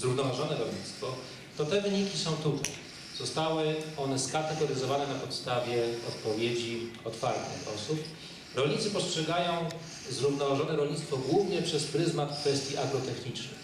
zrównoważone rolnictwo, to te wyniki są tutaj. Zostały one skategoryzowane na podstawie odpowiedzi otwartych osób. Rolnicy postrzegają zrównoważone rolnictwo głównie przez pryzmat kwestii agrotechnicznych.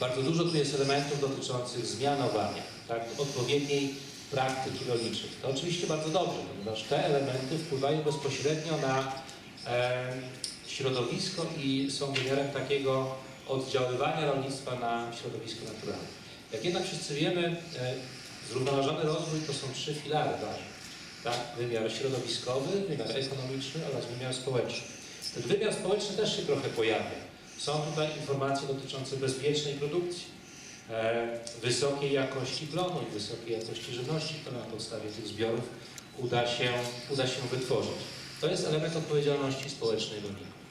Bardzo dużo tu jest elementów dotyczących zmianowania, tak, odpowiedniej praktyki rolniczej. To oczywiście bardzo dobrze, ponieważ te elementy wpływają bezpośrednio na e, środowisko i są wymiarem takiego oddziaływania rolnictwa na środowisko naturalne. Jak jednak wszyscy wiemy, e, zrównoważony rozwój to są trzy filary ważne. Tak? Wymiar środowiskowy, wymiar ekonomiczny oraz wymiar społeczny. Ten wymiar społeczny też się trochę pojawia. Są tutaj informacje dotyczące bezpiecznej produkcji, e, wysokiej jakości plonu i wysokiej jakości żywności, która na podstawie tych zbiorów uda się, uda się wytworzyć. To jest element odpowiedzialności społecznej rolników.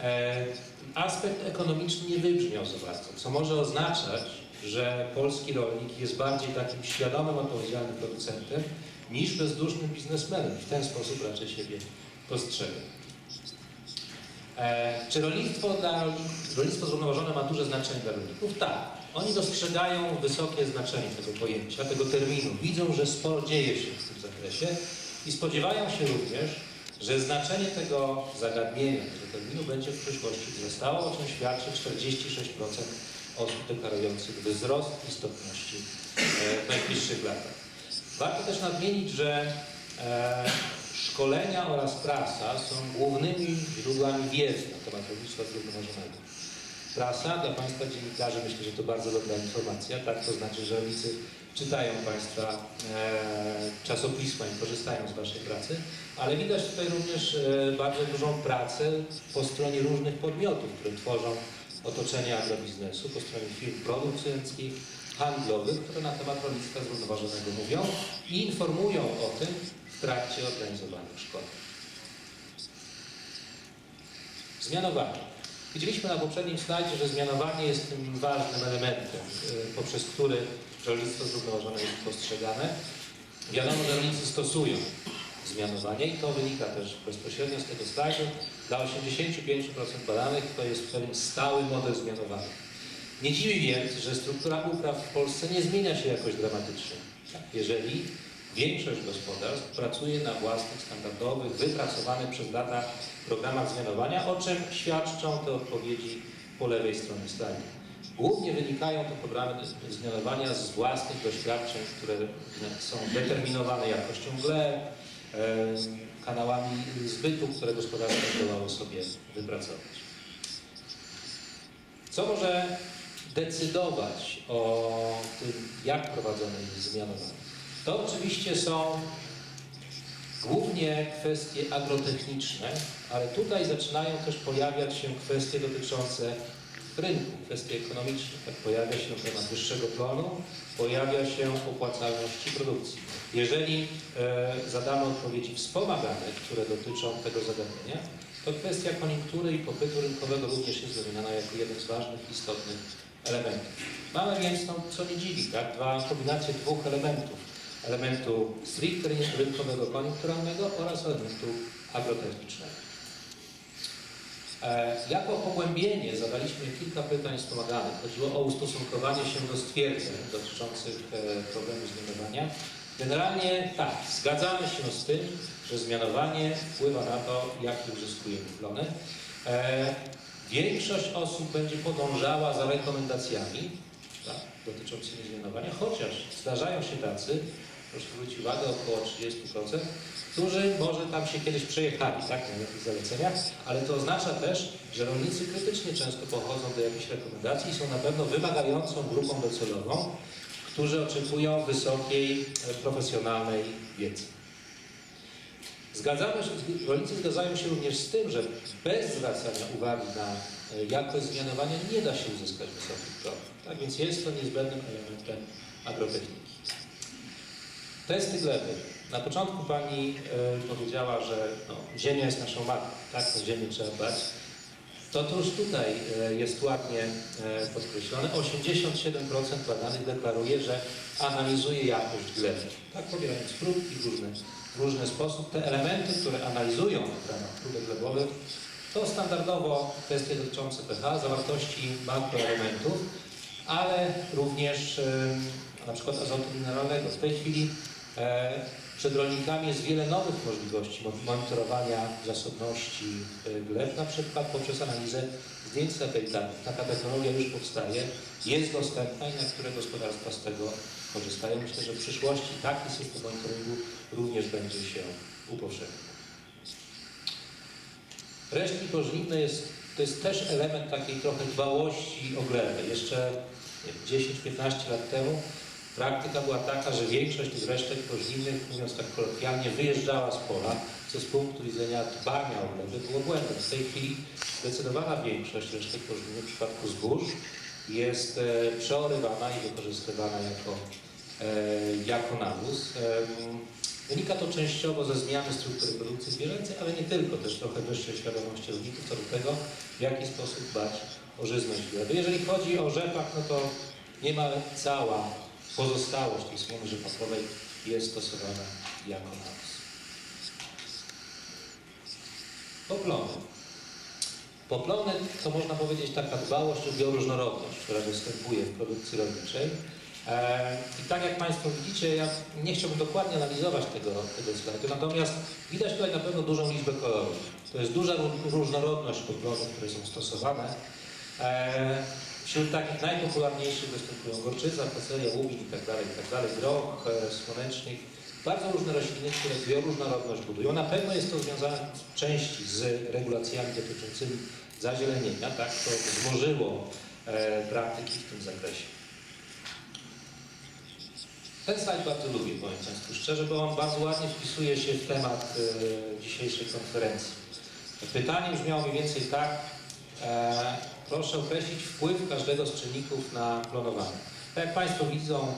E, aspekt ekonomiczny nie wybrzmiał za bardzo, co może oznaczać, że polski rolnik jest bardziej takim świadomym, odpowiedzialnym producentem niż bezdusznym biznesmenem. W ten sposób raczej siebie postrzega. E, czy rolnictwo dla rolnictwo zrównoważone ma duże znaczenie dla rolników? Tak. Oni dostrzegają wysokie znaczenie tego pojęcia, tego terminu. Widzą, że sporo dzieje się w tym zakresie i spodziewają się również, że znaczenie tego zagadnienia, tego terminu będzie w przyszłości wzrastało, o czym świadczy 46% osób deklarujących wzrost istotności e, w najbliższych latach. Warto też nadmienić, że e, szkolenia oraz prasa są głównymi źródłami wiedzy na temat rolnictwa zrównoważonego. Prasa dla Państwa dziennikarzy myślę, że to bardzo dobra informacja, tak? To znaczy, że rolnicy czytają Państwa e, czasopisma i korzystają z Waszej pracy, ale widać tutaj również e, bardzo dużą pracę po stronie różnych podmiotów, które tworzą otoczenie agrobiznesu, po stronie firm producenckich, handlowych, które na temat rolnictwa zrównoważonego mówią i informują o tym w trakcie organizowanych szkoleń. Zmianowanie. Widzieliśmy na poprzednim slajdzie, że zmianowanie jest tym ważnym elementem, y, poprzez który rolnictwo zrównoważone jest postrzegane. Wiadomo, że rolnicy stosują zmianowanie i to wynika też bezpośrednio z tego slajdu. Dla 85% badanych to jest pewien stały model zmianowany. Nie dziwi więc, że struktura upraw w Polsce nie zmienia się jakoś dramatycznie. Jeżeli większość gospodarstw pracuje na własnych, standardowych, wypracowanych przez lata programach zmianowania, o czym świadczą te odpowiedzi po lewej stronie slajdu. Głównie wynikają te programy zmianowania z własnych doświadczeń, które są determinowane jakością gleb, e, kanałami zbytu, które gospodarstwa zdołały sobie wypracować. Co może decydować o tym, jak prowadzone jest zmianowanie? To oczywiście są głównie kwestie agrotechniczne, ale tutaj zaczynają też pojawiać się kwestie dotyczące rynku, kwestie ekonomiczne. Tak pojawia się temat wyższego plonu, pojawia się opłacalności produkcji. Jeżeli e, zadamy odpowiedzi wspomagane, które dotyczą tego zagadnienia, to kwestia koniunktury i popytu rynkowego również jest wymieniana jako jeden z ważnych, istotnych elementów. Mamy więc, no, co nie dziwi, tak, dwa, kombinację dwóch elementów. Elementu stricte rynkowego, koniunkturalnego oraz elementu agrotechnicznego. E, Jako pogłębienie zadaliśmy kilka pytań wspomaganych. Chodziło o ustosunkowanie się do stwierdzeń dotyczących e, problemu zmianowania. Generalnie tak, zgadzamy się z tym, że zmianowanie wpływa na to, jakie uzyskujemy plony. E, Większość osób będzie podążała za rekomendacjami tak, dotyczącymi zmianowania, chociaż zdarzają się tacy, proszę zwrócić uwagę, około 30%, którzy może tam się kiedyś przejechali, tak, na jakichś zaleceniach, ale to oznacza też, że rolnicy krytycznie często pochodzą do jakichś rekomendacji i są na pewno wymagającą grupą docelową, którzy oczekują wysokiej, e, profesjonalnej wiedzy. Zgadzamy rolnicy zgadzają się również z tym, że bez zwracania uwagi na e, jakość zmianowania nie da się uzyskać wysokich plonów. Tak więc jest to niezbędnym elementem agrotechniki. Testy gleby. Na początku Pani e, powiedziała, że no, ziemia jest naszą matką, tak? O ziemię trzeba dbać. To tuż tutaj e, jest ładnie e, podkreślone. 87% badanych deklaruje, że analizuje jakość gleby. Tak pobierając próbki w różny, w różny sposób. Te elementy, które analizują w ramach próbek glebowych, to standardowo kwestie dotyczące pH, zawartości makroelementów, ale również e, na przykład azotu mineralnego. W tej chwili przed rolnikami jest wiele nowych możliwości mo- monitorowania zasobności e, gleb, na przykład poprzez analizę zdjęć satelitarnych. Taka technologia już powstaje, jest dostępna i niektóre gospodarstwa z tego korzystają. Myślę, że w przyszłości taki system monitoringu również będzie się upowszechniał. Resztki pożniwne jest, to jest też element takiej trochę dbałości o glebę. Jeszcze nie wiem, 10-15 lat temu praktyka była taka, że większość tych resztek pożniwnych, mówiąc tak kolokwialnie, wyjeżdżała z pola, co z punktu widzenia dbania o glebę było błędem. W tej chwili zdecydowana większość resztek pożniwnych w przypadku zbóż jest e, przeorywana i wykorzystywana jako, e, jako nawóz. Em, Wynika to częściowo ze zmiany struktury produkcji zwierzęcej, ale nie tylko, też trochę wyższej świadomości rolników co do tego, w jaki sposób dbać o żyzność gleby. Jeżeli chodzi o rzepak, no to niemal cała pozostałość tej słomy rzepakowej jest stosowana jako nawóz. Poplony. Poplony to można powiedzieć taka dbałość o bioróżnorodność, która występuje w produkcji rolniczej. E, I tak jak Państwo widzicie, ja nie chciałbym dokładnie analizować tego, tego slajdu, natomiast widać tutaj na pewno dużą liczbę kolorów. To jest duża ró- różnorodność poplonów, które są stosowane. Wśród takich najpopularniejszych występują gorczyca, facelia, łubin itd., itd., groch, e, słonecznik. Bardzo różne rośliny, które bioróżnorodność budują. Na pewno jest to związane w części z regulacjami dotyczącymi zazielenienia. Tak, to wzmożyło e, praktyki w tym zakresie. Ten slajd bardzo lubię, powiem Państwu szczerze, bo on bardzo ładnie wpisuje się w temat e, dzisiejszej konferencji. Pytanie brzmiało mniej więcej tak, e, proszę określić wpływ każdego z czynników na klonowanie. Tak jak Państwo widzą,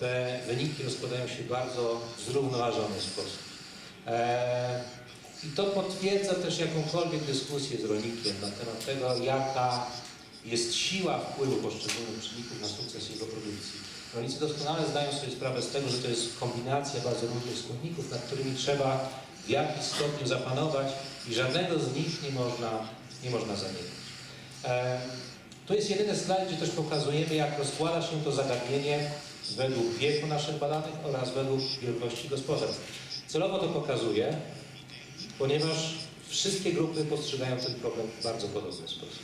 te wyniki rozkładają się w bardzo zrównoważony sposób. E, I to potwierdza też jakąkolwiek dyskusję z rolnikiem na temat tego, jaka jest siła wpływu poszczególnych czynników na sukces jego produkcji. Rolnicy doskonale zdają sobie sprawę z tego, że to jest kombinacja bardzo różnych składników, nad którymi trzeba w jakiś stopniu zapanować i żadnego z nich nie można, nie można zaniedbać. To jest jedyny slajd, gdzie też pokazujemy, jak rozkłada się to zagadnienie według wieku naszych badanych oraz według wielkości gospodarstw. Celowo to pokazuję, ponieważ wszystkie grupy postrzegają ten problem w bardzo podobny sposób.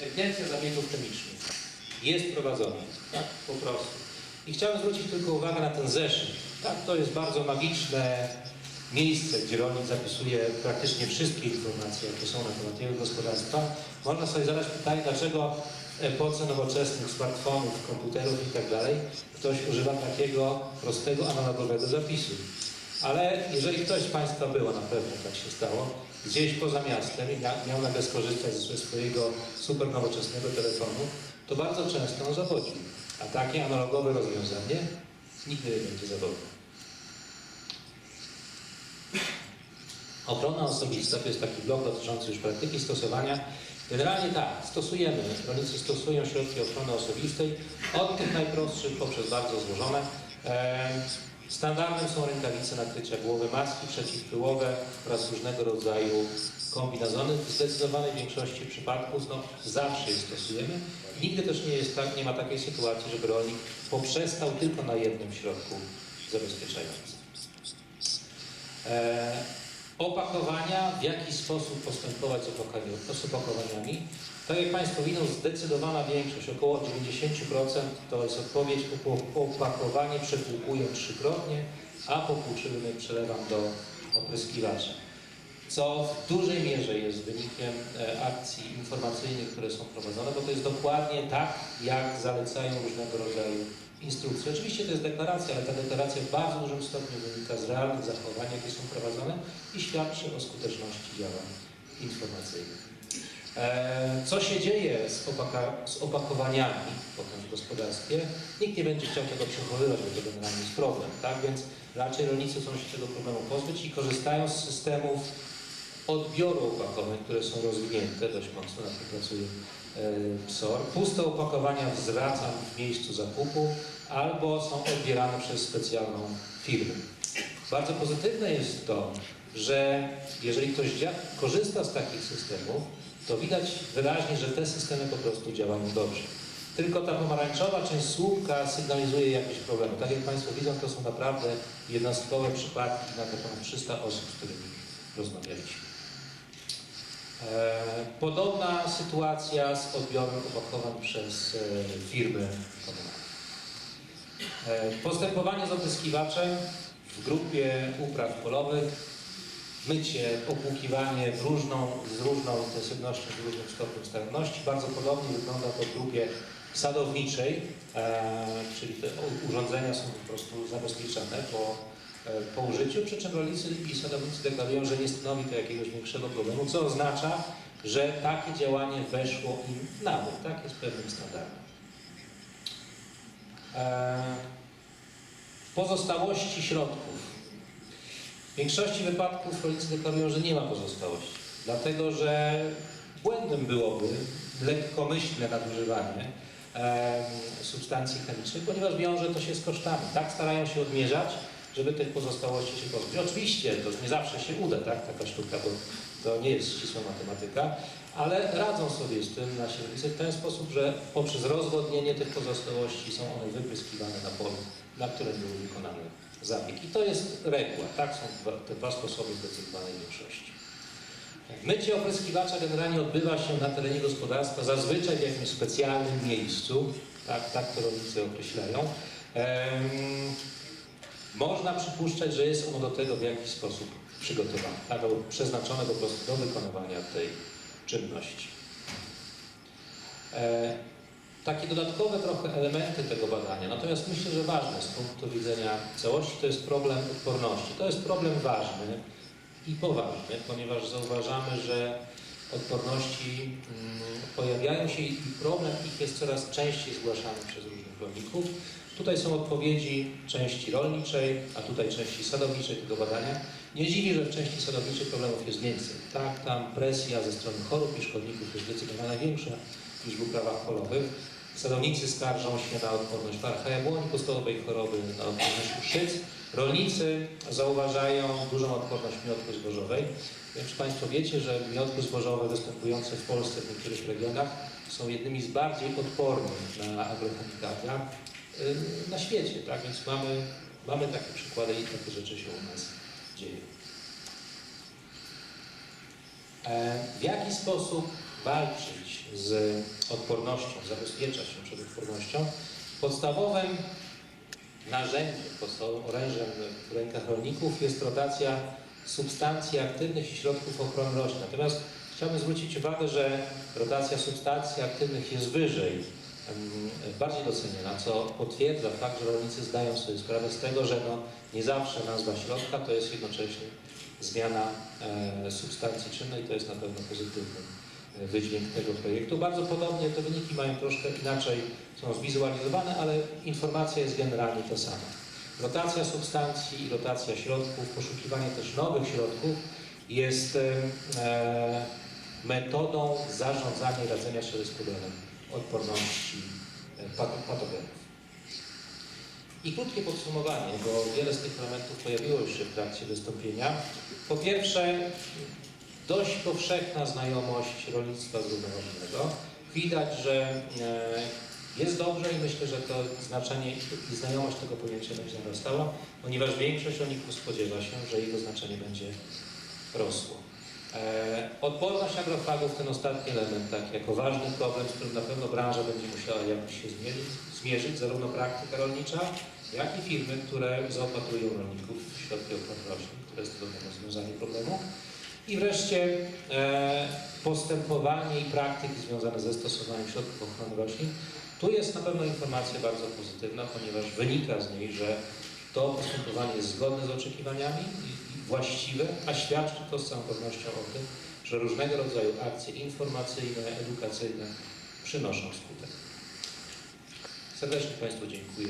Ewidencja zabiegów chemicznych jest prowadzona, tak, po prostu. I chciałem zwrócić tylko uwagę na ten zeszyt. Tak, to jest bardzo magiczne miejsce, gdzie rolnik zapisuje praktycznie wszystkie informacje, jakie są na temat jego gospodarstwa. Można sobie zadać pytanie, dlaczego w epoce nowoczesnych smartfonów, komputerów i tak dalej ktoś używa takiego prostego, analogowego zapisu. Ale jeżeli ktoś z Państwa było, na pewno tak się stało, gdzieś poza miastem i mia- miał nagle skorzystać ze swojego super nowoczesnego telefonu, to bardzo często on zawodził. A takie analogowe rozwiązanie nigdy nie będzie zawodne. Ochrona osobista to jest taki blok dotyczący już praktyki stosowania. Generalnie tak, stosujemy, rolnicy stosują środki ochrony osobistej od tych najprostszych poprzez bardzo złożone. E, Standardem są rękawice nakrycia głowy, maski przeciwpyłowe oraz różnego rodzaju kombinezony. W zdecydowanej większości przypadków no, zawsze je stosujemy. Nigdy też nie, jest tak, nie ma takiej sytuacji, żeby rolnik poprzestał tylko na jednym środku zabezpieczającym. Opakowania, w jaki sposób postępować z, opakowaniami. Tak jak Państwo widzą, zdecydowana większość, około 90% to jest odpowiedź, opakowanie przepłukuję trzykrotnie, a popłuczyny przelewam do opryskiwacza. Co w dużej mierze jest wynikiem e, akcji informacyjnych, które są prowadzone, bo to jest dokładnie tak, jak zalecają różnego rodzaju instrukcje. Oczywiście to jest deklaracja, ale ta deklaracja w bardzo dużym stopniu wynika z realnych zachowań, jakie są prowadzone i świadczy o skuteczności działań informacyjnych. E, Co się dzieje z, opaka, z opakowaniami potem w gospodarstwie? Nikt nie będzie chciał tego przechowywać, bo to generalnie jest problem, tak? Więc raczej rolnicy chcą się tego problemu pozbyć i korzystają z systemów odbioru opakowań, które są rozwinięte dość mocno, na tym pracuje PSOR. Puste opakowania zwracam w miejscu zakupu albo są odbierane przez specjalną firmę. Bardzo pozytywne jest to, że jeżeli ktoś korzysta z takich systemów, to widać wyraźnie, że te systemy po prostu działają dobrze. Tylko ta pomarańczowa część słupka sygnalizuje jakieś problemy. Tak jak Państwo widzą, to są naprawdę jednostkowe przypadki na te ponad 300 osób, z którymi rozmawialiśmy. E, Podobna sytuacja z odbiorem opakowań przez e, firmy. E, Postępowanie z opryskiwaczem w grupie upraw polowych, mycie, opłukiwanie w różną, z różną intensywnością, z różnym stopniem staranności. Bardzo podobnie wygląda to w grupie sadowniczej, czyli te urządzenia są po prostu zabezpieczone po, po użyciu, przy czym rolnicy i sadownicy deklarują, że nie stanowi to jakiegoś większego problemu, co oznacza, że takie działanie weszło im na bok, tak jest pewnym standardem. E, Pozostałości środków. W większości wypadków rolnicy deklarują, że nie ma pozostałości, dlatego że błędem byłoby lekkomyślne nadużywanie em, substancji chemicznych, ponieważ wiąże to się z kosztami. Tak starają się odmierzać, żeby tych pozostałości się pozbyć. Oczywiście to nie zawsze się uda, tak, taka sztuka, bo to nie jest ścisła matematyka, ale radzą sobie z tym na siernicy w ten sposób, że poprzez rozwodnienie tych pozostałości są one wypryskiwane na polu, na którym był wykonany zabieg. I to jest reguła, tak są te dwa sposoby zdecydowanej większości. Mycie opryskiwacza generalnie odbywa się na terenie gospodarstwa, zazwyczaj w jakimś specjalnym miejscu, tak, tak to rolnicy określają. Można przypuszczać, że jest ono do tego w jakiś sposób przygotowane, albo przeznaczone po prostu do wykonywania tej czynności. E, takie dodatkowe trochę elementy tego badania, natomiast myślę, że ważne z punktu widzenia całości, to jest problem odporności. To jest problem ważny i poważny, ponieważ zauważamy, że odporności mm, pojawiają się i problem ich jest coraz częściej zgłaszany przez różnych rolników. Tutaj są odpowiedzi części rolniczej, a tutaj części sadowniczej tego badania. Nie dziwi, że w części sadowniczej problemów jest więcej. Tak, tam presja ze strony chorób i szkodników jest zdecydowanie większa niż w uprawach polowych. Sadownicy skarżą się na odporność parcha jabłoni podstawowej choroby, na odporność uszyc. Rolnicy zauważają dużą odporność miotły zbożowej. Wiem, Państwo wiecie, że miotły zbożowe występujące w Polsce w niektórych regionach są jednymi z bardziej odpornych na agrochemikalia na świecie, tak? Więc mamy, mamy takie przykłady i takie rzeczy się u nas dzieją. E, W jaki sposób walczyć z odpornością, zabezpieczać się przed odpornością? Podstawowym narzędziem, podstawowym orężem w rękach rolników jest rotacja substancji aktywnych i środków ochrony roślin. Natomiast chciałbym zwrócić uwagę, że rotacja substancji aktywnych jest wyżej, bardziej doceniona, co potwierdza fakt, że rolnicy zdają sobie sprawę z tego, że no, nie zawsze nazwa środka to jest jednocześnie zmiana e, substancji czynnej, to jest na pewno pozytywny e, wydźwięk tego projektu. Bardzo podobnie te wyniki mają troszkę inaczej, są zwizualizowane, ale informacja jest generalnie ta sama. Rotacja substancji i rotacja środków, poszukiwanie też nowych środków jest e, metodą zarządzania i radzenia sobie z problemem odporności e, pat- patogenów. I krótkie podsumowanie, bo wiele z tych elementów pojawiło już się w trakcie wystąpienia. Po pierwsze, dość powszechna znajomość rolnictwa zrównoważonego. Widać, że e, jest dobrze i myślę, że to znaczenie i znajomość tego pojęcia będzie narastała, ponieważ większość rolników spodziewa się, że jego znaczenie będzie rosło. E, odporność agrofagów, ten ostatni element, tak, jako ważny problem, z którym na pewno branża będzie musiała jakoś się zmierzyć, zmierzyć zarówno praktyka rolnicza, jak i firmy, które zaopatrują rolników w środki ochrony roślin, które stanowią rozwiązanie problemu. I wreszcie e, postępowanie i praktyki związane ze stosowaniem środków ochrony roślin. Tu jest na pewno informacja bardzo pozytywna, ponieważ wynika z niej, że to postępowanie jest zgodne z oczekiwaniami i, właściwe, a świadczy to z całą pewnością o tym, że różnego rodzaju akcje informacyjne, edukacyjne przynoszą skutek. Serdecznie Państwu dziękuję.